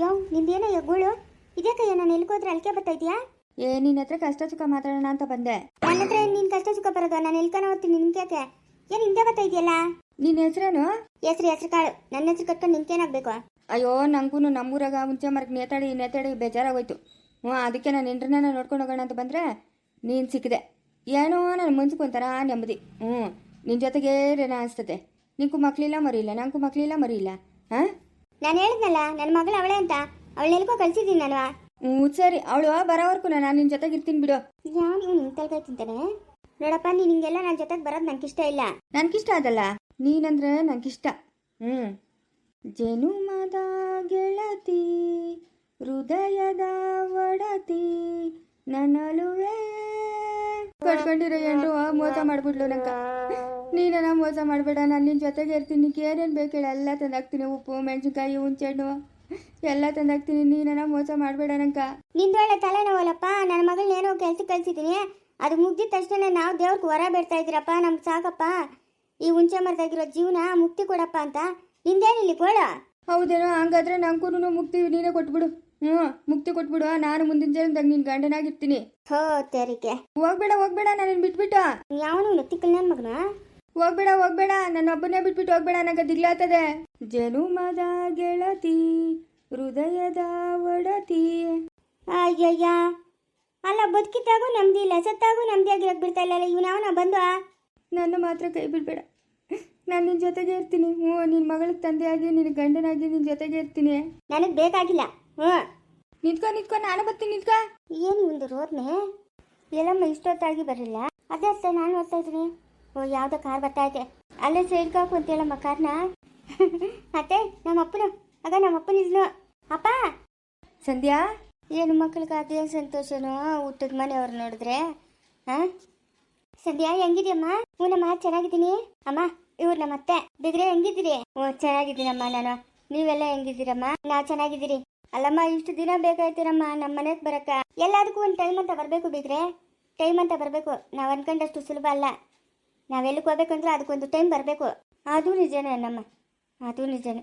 ಯೋ ನಿಂದೇನ ಗೋಳು? ಇದ್ಯಾಕಯ್ಯ ನಾನು ಎಲ್ಕೋದ್ರೆ ಅಲ್ಕೆ ಬರ್ತಾ ಇದೆಯಾ ಏ ನಿನ್ನ ಹತ್ರ ಕಷ್ಟ ಸುಖ ಮಾತಾಡೋಣ ಅಂತ ಬಂದೆ. ನನ್ನ ಹತ್ರ ನಿನ್ ಕಷ್ಟ ಸುಖ ಬರೋದು? ನಾನು ಎಲ್ಕನ ಹೋಗ್ತೀನಿ ನಿನ್ಗೆ ಏನ್ ಹಿಂದೆ ಬರ್ತಾ ಇದೆಯಲ್ಲ? ನಿನ್ನ ಹೆಸರೇನು? ಹೆಸ್ರು ಹೆಸ್ರು ಕಾಳು. ನನ್ನ ಹೆಸರು ಕಟ್ಕೊಂಡು ನಿನ್ಕೇನಾಗ್ಬೇಕು ಅಯ್ಯೋ ನಂಗೂ ನಮ್ಮೂರಾಗ ಮುಂಚೆ ಮರಕ್ ನೇತಾಡಿ ನೇತಾಡಿ ಬೇಜಾರಾಗೋಯ್ತು. ಹ್ಞೂ ಅದಕ್ಕೆ ನಾನು ಇಂಟ್ರನ್ನ ನೋಡ್ಕೊಂಡು ಹೋಗೋಣ ಅಂತ ಬಂದರೆ ನೀನು ಸಿಕ್ಕಿದೆ. ಏನೋ ನನ್ನ ಮನ್ಸಿಗೆ ಒಂಥರ ನೆಮ್ಮದಿ. ಹ್ಞೂ ನಿನ್ನ ಜೊತೆಗೆ ರೇನ ಅನಿಸ್ತದೆ. ನಿಂಗೂ ಮಕ್ಕಳಿಲ್ಲ ಮರಿಯಿಲ್ಲ ನಂಗೂ ಮಕ್ಕಳಿಲ್ಲ ಮರಿಯಿಲ್ಲ. ಹಾಂ? ನಾನು ಹೇಳಿದ್ನಲ್ಲ ನನ್ನ ಮಗಳು ಅವಳೆ ಅಂತ. ಅವಳು ಎಲ್ಕೋ ಕಳ್ಸಿದ್ದೀನಿ ನಾನು. ಹ್ಞೂ ಸರಿ. ಅವಳು ಬರೋವರೆಗೂ ನಾನು ನಿನ್ನ ಜೊತೆಗೆ ಇರ್ತೀನಿ ಬಿಡು. ಯಾವ ನೀವು ನಿನ್ ತಲೆ ತಿಂತಾನೆ? ನೋಡಪ್ಪ ನೀನು ಹಿಂಗೆಲ್ಲ ನನ್ನ ಜೊತೆಗೆ ಬರೋದು ನನಗೆ ಇಷ್ಟ ಇಲ್ಲ. ನನಗಿಷ್ಟ ಅದಲ್ಲ. ನೀನಂದ್ರೆ ನನಗಿಷ್ಟ ಹ್ಞೂ ಜನುಮದ ಗೆಳತಿ ಹೃದಯದ ಒಡತಿ ನನ್ನಲುವೆ. ಕಟ್ಕೊಂಡಿರೋ ಎಂಡು ಮೋಸ ಮಾಡ್ಬಿಡ್ಲು ನಂಗ. ನೀನ ಮೋಸ ಮಾಡಬೇಡ ನಾನು ನಿನ್ನ ಜೊತೆಗೆ ಇರ್ತೀನಿ. ಏನೇನು ಬೇಕು ಹೇಳಿ ಎಲ್ಲ ತಂದಾಕ್ತೀನಿ. ಉಪ್ಪು ಮೆಣಸಿನ್ಕಾಯಿ ಹುಂಚೆಹಣ್ಣು ಎಲ್ಲ ತಂದಾಕ್ತೀನಿ. ನೀನ ಮೋಸ ಮಾಡಬೇಡ ನಂಕ ನಿಂದೊಳ್ಳೆ ತಲೆನೋವಲ್ಲಪ್ಪ ನನ್ನ ಮಗಳನ್ನ ಏನೋ ಕೆಲ್ಸಕ್ಕೆ ಕಳ್ಸಿದ್ದೀನಿ ಅದು ಮುಗ್ದಿದ ತಕ್ಷಣ ನಾವು ದೇವ್ರಿಗೆ ಹೊರ ಬೇಡ್ತಾ ಇದ್ದೀರಪ್ಪ. ನಮ್ಗೆ ಸಾಕಪ್ಪ. ಈ ಹುಂಚೆ ಮರದಾಗಿರೋ ಜೀವನ ಮುಕ್ತಿ ಕೊಡಪ್ಪ ಅಂತ. ನಿಂದೇನಿಲ್ಲಿ ಕೊಡ ಹೌದೇನೋ ಹಂಗಾದ್ರೆ ನಂಗೂ ಮುಕ್ತಿ ನೀನೇ ಕೊಟ್ಬಿಡು. ಹ್ಞೂ ಮುಕ್ತಿ ಕೊಟ್ಬಿಡು. ನಾನು ಮುಂದಿನ ಜನ್ಮದಾಗ ನಿನ್ನ ಗಂಡನಾಗಿರ್ತೀನಿ. ಹೋ ತೆರಿಗೆ. ಹೋಗ್ಬೇಡ ಹೋಗ್ಬೇಡ ನಾನು ಬಿಟ್ಬಿಟ್ಟು. ಯಾವನು ತಿಕ್ಕಲ್ ನನ್ನ ಮಗನ? ಹೋಗ್ಬೇಡ ಹೋಗ್ಬೇಡ. ನನ್ನ ಒಬ್ಬನೇ ಬಿಟ್ಬಿಟ್ಟು ಹೋಗ್ಬೇಡ. ನನಗೆ ದಿಗ್ಲಾತದೆ ಜನುಮದ ಗೆಳತಿ ಹೃದಯದ ಒಡತಿ. ಅಯ್ಯಯ್ಯ. ಅಲ್ಲ ಬದುಕಿದ್ದಾಗೂ ನಮ್ದಿ ಇಲ್ಲ. ಸತ್ತಾಗೂ ನಮ್ದಿ ಆಗಿರಕ್ ಬಿಡ್ತಾ ಇಲ್ಲ ಇವ್ನು ನಾ ಬಂದು ನನ್ನ ಮಾತ್ರ ಕೈ ಬಿಡ್ಬೇಡ. ನಾನು ನಿನ್ನ ಜೊತೆಗೆ ಇರ್ತೀನಿ. ಹ್ಞೂ ನಿನ್ನ ಮಗಳಿಗೆ ತಂದೆಯಾಗಿ ನಿನ್ನ ಗಂಡನಾಗಿ ನಿನ್ನ ಜೊತೆಗೆ ಇರ್ತೀನಿ. ನನಗೆ ಬೇಕಾಗಿಲ್ಲ. ಹ್ಞೂ. ನಿಂತ್ಕೊ ನಿಂತ್ಕೊ. ನಾನು ಬರ್ತೀನಿ ನಿಂತ್ಕೊ. ಏನು ಒಂದು ರೋದ್ನೆ ಎಲ್ಲಮ್ಮ ಇಷ್ಟೊತ್ತಾಗಿ ಬರಲಿಲ್ಲ? ಅದೇ ಅಷ್ಟೇ ನಾನು ಓದ್ತಾ ಇದ್ದೀನಿ. ಯಾವುದೋ ಕಾರ್ ಬರ್ತಾ ಇದೆ. ಅಲ್ಲೇ ಸೈಡ್ ಕಾಕು ಅಂತ ಹೇಳಮ್ಮ ಕಾರ್ನ. ಅತ್ತೆ ನಮ್ಮ ಅಪ್ಪನು ಆಗ ನಮ್ಮ ಅಪ್ಪನ ಇದ್ಲು. ಅಪ್ಪ! ಸಂಧ್ಯಾ? ಏನು ಮಕ್ಳಿಗೆ ಅದೇನು ಸಂತೋಷನೋ ಊಟದ ಮನೆಯವ್ರು ನೋಡಿದ್ರೆ? ಹಾಂ ಸಂಧ್ಯಾ ಹೆಂಗಿದ್ಯಮ್ಮ? ಹ್ಞೂನಮ್ಮ ಚೆನ್ನಾಗಿದ್ದೀನಿ. ಅಮ್ಮ ಇವ್ರು ನಮ್ಮ ಅತ್ತೆ. ಬಿದ್ರೆ ಹೆಂಗಿದ್ದೀರಿ? ಓ ಚೆನ್ನಾಗಿದ್ದೀನಮ್ಮ ನಾನು. ನೀವೆಲ್ಲ ಹೆಂಗಿದ್ದೀರಮ್ಮ? ನಾ ಚೆನ್ನಾಗಿದ್ದೀರಿ. ಅಲ್ಲಮ್ಮ ಇಷ್ಟು ದಿನ ಬೇಕಾಯ್ತೀರಮ್ಮ ನಮ್ಮ ಮನೆಗೆ ಬರಕ್ಕ? ಎಲ್ಲದಕ್ಕೂ ಒಂದು ಟೈಮ್ ಅಂತ ಬರಬೇಕು ಬಿದ್ರೆ ಟೈಮ್ ಅಂತ ಬರಬೇಕು. ನಾವು ಅನ್ಕೊಂಡಷ್ಟು ಸುಲಭ ಅಲ್ಲ. ನಾವೆಲ್ಲಿಗೆ ಹೋಗ್ಬೇಕಂದ್ರೆ ಅದಕ್ಕೊಂದು ಟೈಮ್ ಬರಬೇಕು. ಅದು ನಿಜನೇ ನಮ್ಮ ಅದು ನಿಜನೇ.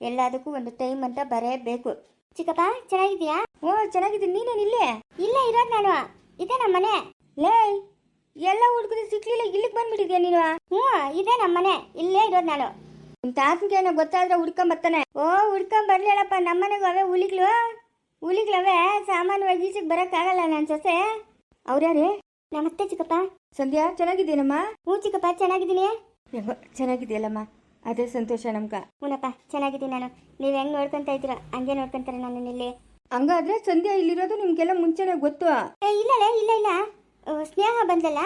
ಎಲ್ಲದಕ್ಕೂ ಒಂದು ಟೈಮ್ ಅಂತ ಬರಬೇಕು. ಚಿಕ್ಕಪ್ಪ ಚೆನ್ನಾಗಿದ್ಯಾ ಓ, ಚೆನ್ನಾಗಿದ್ದೀನಿ. ನೀನೇನು ಇಲ್ಲೇ? ಇಲ್ಲೇ ಇರೋದು ನಾನು. ಇದೇ ನಮ್ಮ ಮನೆ ಲೇ, ಎಲ್ಲ ಹುಡುಗರು ಸಿಕ್ಕಲಿಲ್ಲ ಇಲ್ಲಿಗೆ ಬಂದ್ಬಿಟ್ಟಿದ್ಯಾ ನೀನು? ಹ್ಞೂ, ಇದೇ ನಮ್ಮ ಮನೆ ಇಲ್ಲೇ ಇರೋದು ನಾನು. ನಿಮ್ಮ ತಾತನಿಗೆ ಏನೋ ಗೊತ್ತಾದ್ರೆ ಹುಡ್ಕೊಂಬರ್ತಾನೆ. ಓ, ಹುಡ್ಕೊಂಬರ್ಲಿಲ್ಲಪ್ಪ. ನಮ್ಮ ಮನೆಗೂ ಅವೇ ಹುಲಿಗ್ಲು ಹುಲಿಗ್ಲವೇ ಸಾಮಾನ್ಯವಾಗಿ ಈಚೆಗೆ ಬರೋಕ್ಕಾಗಲ್ಲ ನನ್ನ ಸೊಸೆ. ಅವ್ರ್ಯಾರೇ? ನಮಸ್ತೆ ಚಿಕ್ಕಪ್ಪ. ಸಂಧ್ಯಾ ಚೆನ್ನಾಗಿದ್ದೀನಮ್ಮ? ಹ್ಞೂ ಚಿಕ್ಕಪ್ಪ ಚೆನ್ನಾಗಿದ್ದೀನಿ. ಚೆನ್ನಾಗಿದೆಯಲ್ಲಮ್ಮ ಅದೇ ಸಂತೋಷ ನಮ್ಗ. ಹ್ಞೂನಪ್ಪ ಚೆನ್ನಾಗಿದ್ದೀನಿ ನಾನು. ನೀವು ಹೆಂಗ್ ನೋಡ್ಕೊಂತ ಇದ್ದೀರಾ? ಹಂಗೆ ನೋಡ್ಕೊಂತಾರೆ ನಾನು ಇಲ್ಲಿ. ಹಂಗಾದ್ರೆ ಸಂಧ್ಯಾ ಇಲ್ಲಿರೋದು ನಿಮ್ಗೆಲ್ಲ ಮುಂಚೆನೆ ಗೊತ್ತು. ಏ ಇಲ್ಲಲೇ ಇಲ್ಲ ಇಲ್ಲ. ಓ, ಸ್ನೇಹ ಬಂದಲ್ಲ?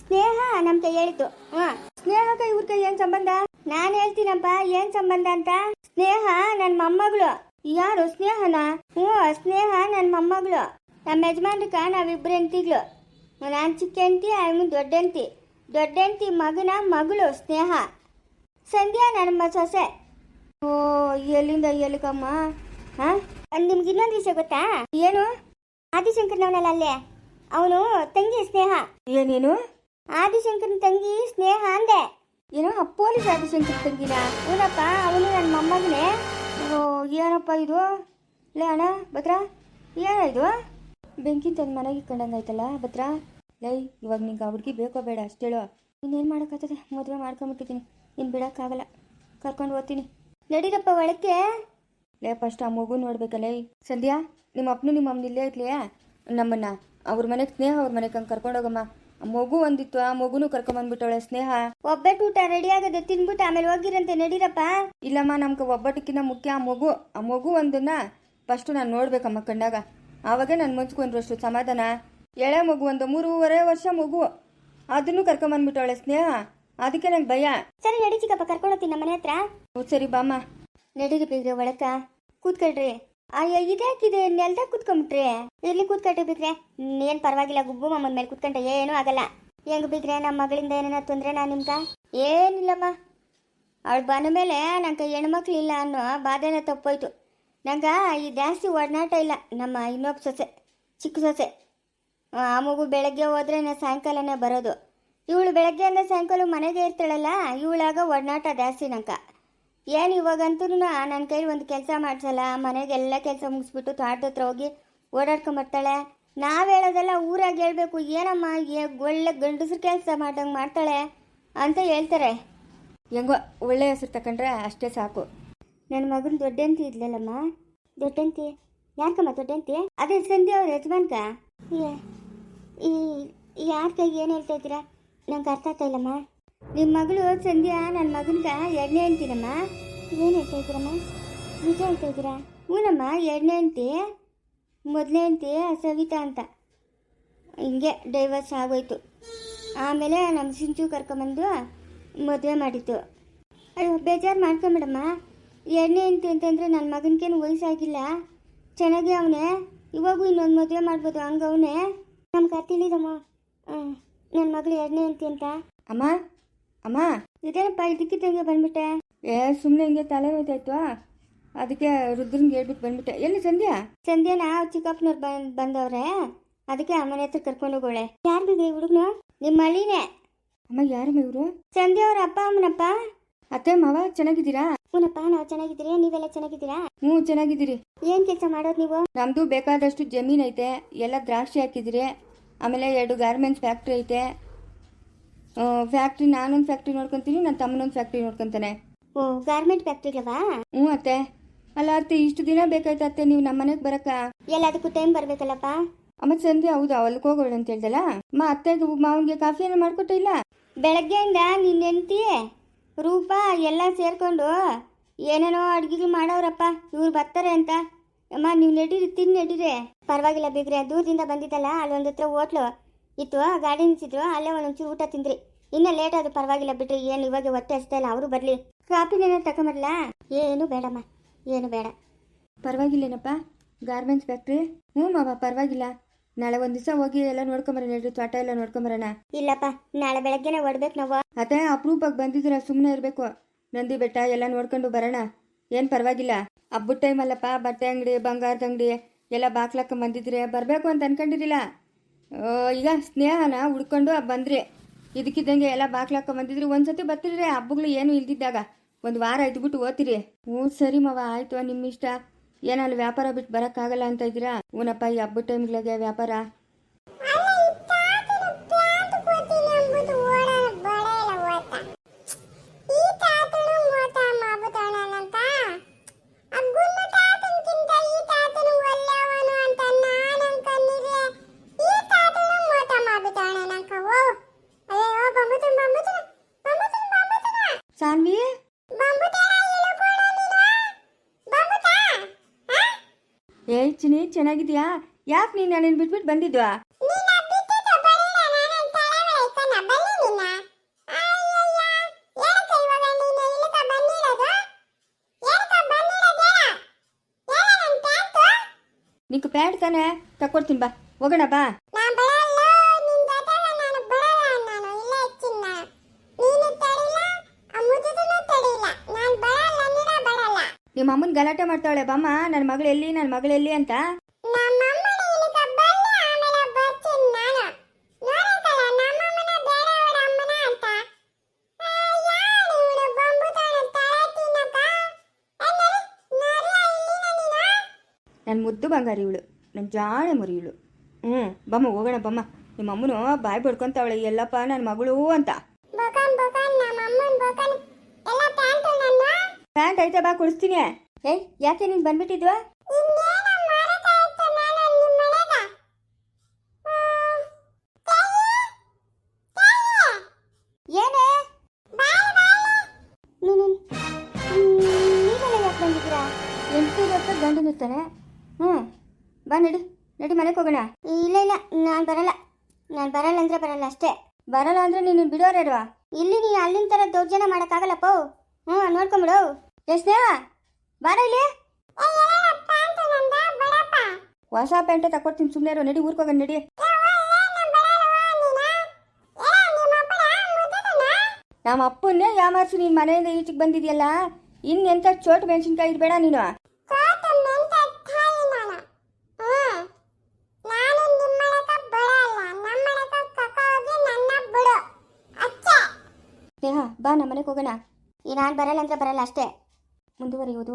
ಸ್ನೇಹ ನಮ್ಗೆ ಹೇಳಿದ್ದು. ಹಾಂ ಸ್ನೇಹಕ ಇವ್ರ ಏನ್ ಸಂಬಂಧ? ನಾನು ಹೇಳ್ತೀನಪ್ಪ ಏನ್ ಸಂಬಂಧ ಅಂತ? ಸ್ನೇಹ ನನ್ನ ಮೊಮ್ಮಗಳು. ಯಾರು ಸ್ನೇಹನ? ಹ್ಞೂ ಸ್ನೇಹ ನನ್ನ ಮೊಮ್ಮಗಳು. ನಮ್ಮ ಯಜಮಾನ್ರಿಕ ನಾವಿಬ್ರು ಹೆಂಡ್ತಿಗ್ಳು. ನಾನು ಚಿಕ್ಕ ಅವನು ದೊಡ್ಡಂತಿ ದೊಡ್ಡಂತಿ ಮಗನ ಮಗಳು ಸ್ನೇಹ. ಸಂಧ್ಯಾ ನನ್ನ ಸೊಸೆ. ಓ ಎಲ್ಲಿಂದ ಎಲ್ಲಿಗಮ್ಮ? ಹಾ ನಿಮ್ಗೆ ಇನ್ನೊಂದು ವಿಷಯ ಗೊತ್ತಾ? ಏನು? ಆದಿಶಂಕರ್ನವನಲ್ಲ ಅಲ್ಲೇ? ಅವನು ತಂಗಿ ಸ್ನೇಹ. ಏನೇನು? ಆದಿಶಂಕರ್ನ ತಂಗಿ ಸ್ನೇಹ ಅಂದೆ. ಏನೋ ಪೊಲೀಸ್ ಆದಿಶಂಕರ್ ತಂಗಿನ? ಏನಪ್ಪ ಅವನು ನನ್ನ ಮೊಮ್ಮಗನೇ. ಓ ಏನಪ್ಪ ಇದು? ಲೇ ಅಣ್ಣ ಭದ್ರ ಏನ ಇದು? ಬೆಂಕಿ ತಂದು ಮನೆಗೆ ಇಟ್ಕೊಂಡಂಗಾಯ್ತಲ್ಲ ಭತ್ರ ಲೈ ಇವಾಗ ನಿಂಗೆ ಆ ಹುಡುಗಿ ಬೇಕೋ ಬೇಡ ಅಷ್ಟೇಳು ಇನ್ನೇನು ಮಾಡೋಕ್ಕಾಗ್ತದೆ? ಮದುವೆ ಮಾಡ್ಕೊಂಬಿಟ್ಟಿದ್ದೀನಿ ಇನ್ನು ಬಿಡೋಕ್ಕಾಗಲ್ಲ. ಕರ್ಕೊಂಡು ಹೋಗ್ತೀನಿ. ನಡೀರಪ್ಪ ಒಳಕ್ಕೆ. ಲೇ ಫಸ್ಟ್ ಆ ಮಗು ನೋಡ್ಬೇಕಲ್ಲ ಸಂಧ್ಯಾ ನಿಮ್ಮ ಅಪ್ಪನು ನಿಮ್ಮ ಅಮ್ಮನ ಇಲ್ಲೇ ಇರ್ಲಿಯಾ? ನಮ್ಮನ್ನ. ಅವ್ರ ಮನೆಗೆ ಸ್ನೇಹ ಅವ್ರ ಮನೆಗೆ ಹಂಗೆ ಕರ್ಕೊಂಡೋಗಮ್ಮ ಆ ಮಗು ಒಂದಿತ್ತು ಆ ಮಗುನು ಕರ್ಕೊಂಬಂದ್ಬಿಟ್ಟವಳೆ ಸ್ನೇಹ. ಒಬ್ಬಟ್ಟು ಊಟ ರೆಡಿ ಆಗದೆ ತಿನ್ಬಿಟ್ಟು ಆಮೇಲೆ ಹೋಗಿರಂತೆ ನಡೀರಪ್ಪ? ಇಲ್ಲಮ್ಮ ನಮ್ಗೆ ಒಬ್ಬಟ್ಟಕ್ಕಿಂತ ಮುಖ್ಯ ಆ ಮಗು. ಆ ಮಗು ಒಂದನ್ನ ಫಸ್ಟು ನಾನು ನೋಡ್ಬೇಕಮ್ಮ ಕಣ್ಣಾಗ. ಆವಾಗ ನನ್ನ ಮುಂಚ್ಕೊಂಡ್ರಷ್ಟು ಸಮಾಧಾನ. ಎಳೆ ಮಗು ಒಂದು ಮೂರುವರೆ ವರ್ಷ ಮಗು. ಅದನ್ನು ಕರ್ಕೊಂಬಂದ್ಬಿಟ್ಟವಳೆ ಸ್ನೇಹ. ಅದಕ್ಕೆ ನಂಗೆ ಭಯ. ಸರಿ ನಡಿ ಚಿಕ್ಕಪ್ಪ ಕರ್ಕೊಂಡೋಗ್ತೀನಿ ನಮ್ಮ ಮನೆ ಹತ್ರ. ಹ್ಞೂ ಸರಿ ಬಾಮ್ಮ ನಡಿಗೆ ಬೀಗ್ರೆ ಒಳಕ. ಕೂತ್ಕೊಳ್ರಿ. ಅಯ್ಯೋ ಇದ್ಯಾಕಿದೆ ನೆಲ್ದಾಗ ಕೂತ್ಕೊಂಬಿಟ್ರಿ. ಇಲ್ಲಿ ಕೂತ್ಕೊಳ್ರಿ ಬೀಗ್ರೆ ಏನು ಪರವಾಗಿಲ್ಲ. ಗುಬ್ಬು ಮಮ್ಮನ ಮೇಲೆ ಕೂತ್ಕೊಂಡ್ರೆ ಏನೂ ಆಗಲ್ಲ. ಹೆಂಗ್ ಬಿದ್ರೆ ನಮ್ಮ ಮಗಳಿಂದ ಏನೇನ ತೊಂದ್ರೆ ನಾನು ನಿಮ್ಗೆ? ಏನಿಲ್ಲಮ್ಮ. ಅವಳು ಬಂದ ಮೇಲೆ ನಂಗೆ ಹೆಣ್ಮಕ್ಳು ಇಲ್ಲ ಅನ್ನೋ ಬಾಧೆನ ತಪ್ಪೋಯ್ತು. ನಂಗೆ ಈ ಜಾಸ್ತಿ ಒಡನಾಟ ಇಲ್ಲ. ನಮ್ಮ ಇನ್ನೊಬ್ಬ ಸೊಸೆ, ಚಿಕ್ಕ ಸೊಸೆ. ಆ ಮಗು ಬೆಳಗ್ಗೆ ಹೋದ್ರೆ ಸಾಯಂಕಾಲನೇ ಬರೋದು. ಇವಳು ಬೆಳಗ್ಗೆ ಅಂದ್ರೆ ಸಾಯಂಕಾಲ ಮನೆಗೆ ಇರ್ತಾಳಲ್ಲ, ಇವಳಾಗ ಒಡನಾಟ ಜಾಸ್ತಿ ನಂಕ ಏನು ಇವಾಗಂತೂ ನನ್ನ ಕೈಲಿ ಒಂದು ಕೆಲಸ ಮಾಡ್ಸಲ್ಲ, ಮನೆಗೆಲ್ಲ ಕೆಲಸ ಮುಗಿಸ್ಬಿಟ್ಟು ತೋಟದ ಹತ್ರ ಹೋಗಿ ಓಡಾಡ್ಕೊಂಬರ್ತಾಳೆ ನಾವು ಹೇಳೋದೆಲ್ಲ ಊರಾಗ ಹೇಳ್ಬೇಕು, ಏನಮ್ಮ ಒಳ್ಳೆ ಗಂಡಸ್ರ ಕೆಲಸ ಮಾಡ್ದಂಗೆ ಮಾಡ್ತಾಳೆ ಅಂತ ಹೇಳ್ತಾರೆ. ಹೆಂಗೋ ಒಳ್ಳೆ ಹೆಸರು ತಕೊಂಡ್ರೆ ಅಷ್ಟೇ ಸಾಕು. ನನ್ನ ಮಗನ ದೊಡ್ಡಂತಿ ಇದ್ಲಲ್ಲಮ್ಮ? ದೊಡ್ಡಂತಿ? ಯಾಕಮ್ಮ ದೊಡ್ಡಂತಿ? ಅದೇ ಸಂಧ್ಯಾ ಅವ್ರ ಯಜಮಾನ್ಕ? ಈ ಯಾರ ಕೈಗೆ ಏನು ಹೇಳ್ತಾ ಇದ್ದೀರಾ? ನಂಗೆ ಅರ್ಥ ಆಗ್ತಾ ಇಲ್ಲಮ್ಮ. ನಿಮ್ಮ ಮಗಳು ಸಂಧ್ಯಾ ನನ್ನ ಮಗನ್ಕ ಎಣ್ಣೆ ಅಂತೀನಮ್ಮ. ಏನು ಹೇಳ್ತಾ ಇದ್ದೀರಮ್ಮ? ನಿಜ ಹೇಳ್ತಾ ಇದ್ದೀರಾ? ಹ್ಞೂನಮ್ಮ ಎಣ್ಣೆ ಅಂತಿ ಮೊದಲನೇ ಅಂತಿ, ಸವಿತಾ ಅಂತ. ಹಿಂಗೆ ಡೈವರ್ಸ್ ಆಗೋಯ್ತು. ಆಮೇಲೆ ನಮ್ಮ ಸಿಂಚು ಕರ್ಕೊಂಬಂದು ಮದುವೆ ಮಾಡಿತ್ತು ಅಯ್ಯೋ, ಬೇಜಾರು ಮಾಡ್ಕೊಂಬಿಡಮ್ಮ ಎಣ್ಣೆ ಅಂತ ಅಂತಂದರೆ ನನ್ನ ಮಗನಿಗೇನು ವಯಸ್ಸಾಗಿಲ್ಲ. ಚೆನ್ನಾಗಿ ಅವನೇ. ಇವಾಗೂ ಇನ್ನೊಂದು ಮದುವೆ ಮಾಡ್ಬೋದು ಹಂಗೆ ಅವನೇ. ನಮ್ಗೆ ತಿಳಿದಮ್ಮ ಹ್ಞೂ ನನ್ನ ಮಗಳು ಎರಡನೇ ಅಂತಿ ಅಂತ. ಅಮ್ಮ ಅಮ್ಮ. ಇದೇನಪ್ಪ ಇದಕ್ಕಿದ್ದಂಗೆ ಬಂದ್ಬಿಟ್ಟೆ? ಏ ಸುಮ್ಮನೆ ಹಿಂಗೆ ತಲೆ ನೋಯ್ತಾಯ್ತು ಅದಕ್ಕೆ ರುದ್ರನ್ಗೆ ಹೇಳ್ಬಿಟ್ಟು ಬಂದ್ಬಿಟ್ಟೆ. ಎಲ್ಲಿ ಸಂಧ್ಯಾ? ಸಂಧ್ಯಾನ ಚಿಕ್ಕಪ್ಪನವ್ರು ಬಂದ್ ಬಂದವ್ರೆ. ಅದಕ್ಕೆ ಆ ಮನೆ ಹತ್ರ ಕರ್ಕೊಂಡು ಹೋಗೋಳೆ. ಯಾರು ಬಿದ್ರಿ ಹುಡುಗನು? ನಿಮ್ಮ ಹಳ್ಳಿನೇ ಅಮ್ಮ ಯಾರಮ್ಮ ಇವರು? ಸಂಧ್ಯಾ ಅವ್ರ ಅಪ್ಪ ಅಮ್ಮನಪ್ಪ. ಅತ್ತೆ ಮಾವ ಚೆನ್ನಾಗಿದ್ದೀರಾ? ಹ್ಞೂನಪ್ಪ ನಾವು ಚೆನ್ನಾಗಿದ್ದೀರಿ. ನೀವೆಲ್ಲ ಚೆನ್ನಾಗಿದ್ದೀರಾ? ಹ್ಞೂ ಚೆನ್ನಾಗಿದ್ದೀರಿ. ಏನು ಕೆಲಸ ಮಾಡೋದು ನೀವು? ನಮ್ದು ಬೇಕಾದಷ್ಟು ಜಮೀನ್ ಐತೆ. ಎಲ್ಲ ದ್ರಾಕ್ಷಿ ಹಾಕಿದಿರಿ ಆಮೇಲೆ ಎರಡು ಗಾರ್ಮೆಂಟ್ಸ್ ಫ್ಯಾಕ್ಟ್ರಿ ಐತೆ. ಫ್ಯಾಕ್ಟ್ರಿ ನಾನೊಂದು ಫ್ಯಾಕ್ಟ್ರಿ ನೋಡ್ಕೊಂತೀನಿ ನನ್ನ ತಮ್ಮನೊಂದು ಫ್ಯಾಕ್ಟ್ರಿ ನೋಡ್ಕೊಂತಾನೆ. ಓ ಗಾರ್ಮೆಂಟ್ ಫ್ಯಾಕ್ಟ್ರಿಗವಾ ಹ್ಞೂ ಅತ್ತೆ. ಅಲ್ಲ ಅತ್ತೆ ಇಷ್ಟು ದಿನ ಬೇಕಾಯ್ತು ಅತ್ತೆ ನೀವು ನಮ್ಮ ಮನೆಗೆ ಎಲ್ಲ ಎಲ್ಲದಕ್ಕೂ ಟೈಮ್ ಬರ್ಬೇಕಲ್ಲಪ್ಪ? ಅಮ್ಮ ಸಂಧ್ಯಾ ಹೌದು ಹೊಲ್ಗೆ ಹೋಗೋಣ ಅಂತ ಹೇಳ್ದಲ್ಲ? ಅಮ್ಮ ಅತ್ತೆಗೆ ಮಾವನಿಗೆ ಕಾಫಿ ಏನೋ ಮಾಡ್ಕೊಟ್ಟಿಲ್ಲ ಬೆಳಗ್ಗೆಯಿಂದ ನಿನ್ನ ಹೆಂಡತಿ ರೂಪ, ಎಲ್ಲ ಸೇರ್ಕೊಂಡು ಏನೇನೋ ಅಡುಗೆಗಳು ಮಾಡೋರಪ್ಪ, ಇವ್ರು ಬರ್ತಾರೆ ಅಂತ. ಅಮ್ಮ, ನೀವು ನಡೀರಿ, ತಿನ್ ನಡೀರಿ. ಪರವಾಗಿಲ್ಲ ಬಿಗ್ರೆ, ದೂರದಿಂದ ಬಂದಿದ್ದಲ್ಲ, ಅಲ್ಲೊಂದು ಹತ್ರ ಹೋಟ್ಲು ಇತ್ತು, ಗಾಡಿ ನಿಲ್ಸಿದ್ರು, ಅಲ್ಲೇ ಒಂದೊಂಚೂರು ಊಟ ತಿಂದ್ರಿ. ಇನ್ನೂ ಲೇಟ್ ಆದ್ರೂ ಪರವಾಗಿಲ್ಲ ಬಿಡ್ರಿ, ಏನು ಇವಾಗ ಹೊಟ್ಟೆ ಅಷ್ಟೇ ಇಲ್ಲ, ಅವರು ಬರಲಿ. ಕಾಪಿನೇನೋ ತಗೊಂಬರಲ್ಲ ಏನು ಬೇಡಮ್ಮ, ಏನು ಬೇಡ. ಪರವಾಗಿಲ್ಲೇನಪ್ಪ ಗಾರ್ಮೆಂಟ್ಸ್ ಫ್ಯಾಕ್ಟ್ರಿ ಹ್ಞೂ ಮಾವ ಪರವಾಗಿಲ್ಲ. ನಾಳೆ ಒಂದ್ ದಿವಸ ಹೋಗಿ ಎಲ್ಲ ನೋಡ್ಕೊಂಬರೋಣ ಹೇಳ್ರಿ ತೋಟ ಎಲ್ಲ ನೋಡ್ಕೊಂಬರೋಣ. ಇಲ್ಲಪ್ಪ ನಾಳೆ ಬೆಳಗ್ಗೆನೆ ಹೊಡ್ಬೇಕು ನಾವು. ಅದೇ ಅಪ್ರೂಪಕ್ಕೆ ಬಂದಿದ್ದೀರ ಸುಮ್ಮನೆ ಇರಬೇಕು. ನಂದಿ ಬೆಟ್ಟ ಎಲ್ಲ ನೋಡ್ಕೊಂಡು ಬರೋಣ. ಏನು ಪರವಾಗಿಲ್ಲ. ಹಬ್ಬದ ಟೈಮ್ ಅಲ್ಲಪ್ಪ ಬಟ್ಟೆ ಅಂಗಡಿ ಬಂಗಾರದ ಅಂಗಡಿ ಎಲ್ಲ ಬಾಕ್ಲಕ್ಕ ಬಂದಿದ್ರೆ ಬರಬೇಕು ಅಂತ ಅನ್ಕೊಂಡಿರಿಲ್ಲ ಆ, ಈಗ ಸ್ನೇಹನ ಹುಡ್ಕೊಂಡು ಬಂದ್ರಿ. ಇದಕ್ಕಿದ್ದಂಗೆ ಎಲ್ಲ ಬಾಕ್ಲಕ್ಕ ಬಂದಿದ್ರಿ. ಒಂದ್ಸತಿ ಬರ್ತಿರ್ರಿ ಹಬ್ಬಗಳು ಏನು ಇಲ್ದಿದ್ದಾಗ ಒಂದು ವಾರ ಇದ್ಬಿಟ್ಟು ಓದ್ತಿರಿ. ಹ್ಞೂ ಸರಿ ಮವ ಆಯ್ತು ನಿಮ್ಮ ಇಷ್ಟ ಏನಲ್ಲಿ ವ್ಯಾಪಾರ ಬಿಟ್ಟು ಬರೋಕ್ಕಾಗಲ್ಲ ಅಂತ ಇದ್ದೀರಾ? ಊನಪ್ಪ ಈ ಹಬ್ಬದ ಟೈಮ್ಗಳಿಗೆ ವ್ಯಾಪಾರ. ಚೆನ್ನಾಗಿದ್ಯಾ? ಯಾಕೆ ನೀನು ನನ್ನನ್ನು ಬಿಟ್ಬಿಟ್ಟು ಬಂದಿದ್ವಾ? ಪ್ಯಾಂಟ್ ತಾನೆ ತಕೊಡ್ತೀನಿ ಬಾ. ಹೋಗೋಣ ನಿಮ್ಮ ಅಮ್ಮನ ಗಲಾಟೆ ಮಾಡ್ತಾಳೆ ಬಾಮ್ಮ. ನನ್ನ ಮಗಳೆಲ್ಲಿ ಎಲ್ಲಿ ನನ್ನ ಮಗಳು ಎಲ್ಲಿ ಅಂತ. ನನ್ನ ಮುದ್ದು ಬಂಗಾರಿ ಇವಳು. ನನ್ನ ಜಾಣೆ ಮುರಿ ಇವಳು. ಹ್ಞೂ ಬಮ್ಮ ಹೋಗೋಣ ಬಮ್ಮ. ನಿಮ್ಮ ಅಮ್ಮನು ಬಾಯಿ ಬಡ್ಕೊಂತಾವಳೆ ಎಲ್ಲಪ್ಪ ನನ್ನ ಮಗಳು ಅಂತ. ಪ್ಯಾಂಟ್ ಐತೆ ಬಾ, ಕೊಡಿಸ್ತೀನಿ. ಏಯ್ ಯಾಕೆ ನೀನು ಬಂದ್ಬಿಟ್ಟಿದ್ವಾ? ಏನೇ? ನೀನು ನೀವೆಲ್ಲ ಯಾಕೆ ಬಂದಿದ್ದೀರಾ? ಎಂಟು ವರ್ಷ ಗಂಡನ ಇರ್ತಾನೆ ಹ್ಞೂ, ಬಾ ನಡಿ ನಡಿ ಮನೆಗೆ ಹೋಗೋಣ. ಇಲ್ಲ ಇಲ್ಲ, ನಾನು ಬರಲ್ಲ. ನಾನು ಬರಲ್ಲ ಅಂದ್ರೆ ಬರಲ್ಲ ಅಷ್ಟೇ. ಬರಲ್ಲ ಅಂದರೆ ನೀನು ಬಿಡೋರೇಡ್ವಾ ಇಲ್ಲಿ ನೀನು ಅಲ್ಲಿನ ಥರ ದೌರ್ಜನ್ಯ ಮಾಡೋಕ್ಕಾಗಲ್ಲಪ್ಪ. ಹ್ಞೂ, ನೋಡ್ಕೊಂಬಿಡು. ಎಷ್ಟೇ ಬಾರ ಇಲ್ಲಿ. ಹೊಸ ಪ್ಯಾಂಟೆ ತಕೊಡ್ತೀನಿ ಸುಮ್ಮನೆ ನಡಿ ಊರ್ಕೋಗ ನಡಿ. ನಮ್ಮ ಅಪ್ಪನ್ನೇ ಯಾಮಾರ್ಸಿ, ನೀನ್ ಮನೆಯಿಂದ ಈಚೆಗೆ ಬಂದಿದ್ಯಲ್ಲ? ಎಂತ ಚೋಟ್ ಮೆಣಸಿನ್ಕಾಯಿ ಇರಬೇಡ ನೀನು. ಸ್ನೇಹ, ಬಾ ನಮ್ಮ ಮನೆಗೆ ಹೋಗೋಣ. ಈ ನಾನು ಬರಲ್ಲ ಅಂದ್ರೆ ಬರಲ್ಲ, ಅಷ್ಟೇ. ಮುಂದುವರಿಯುವುದು.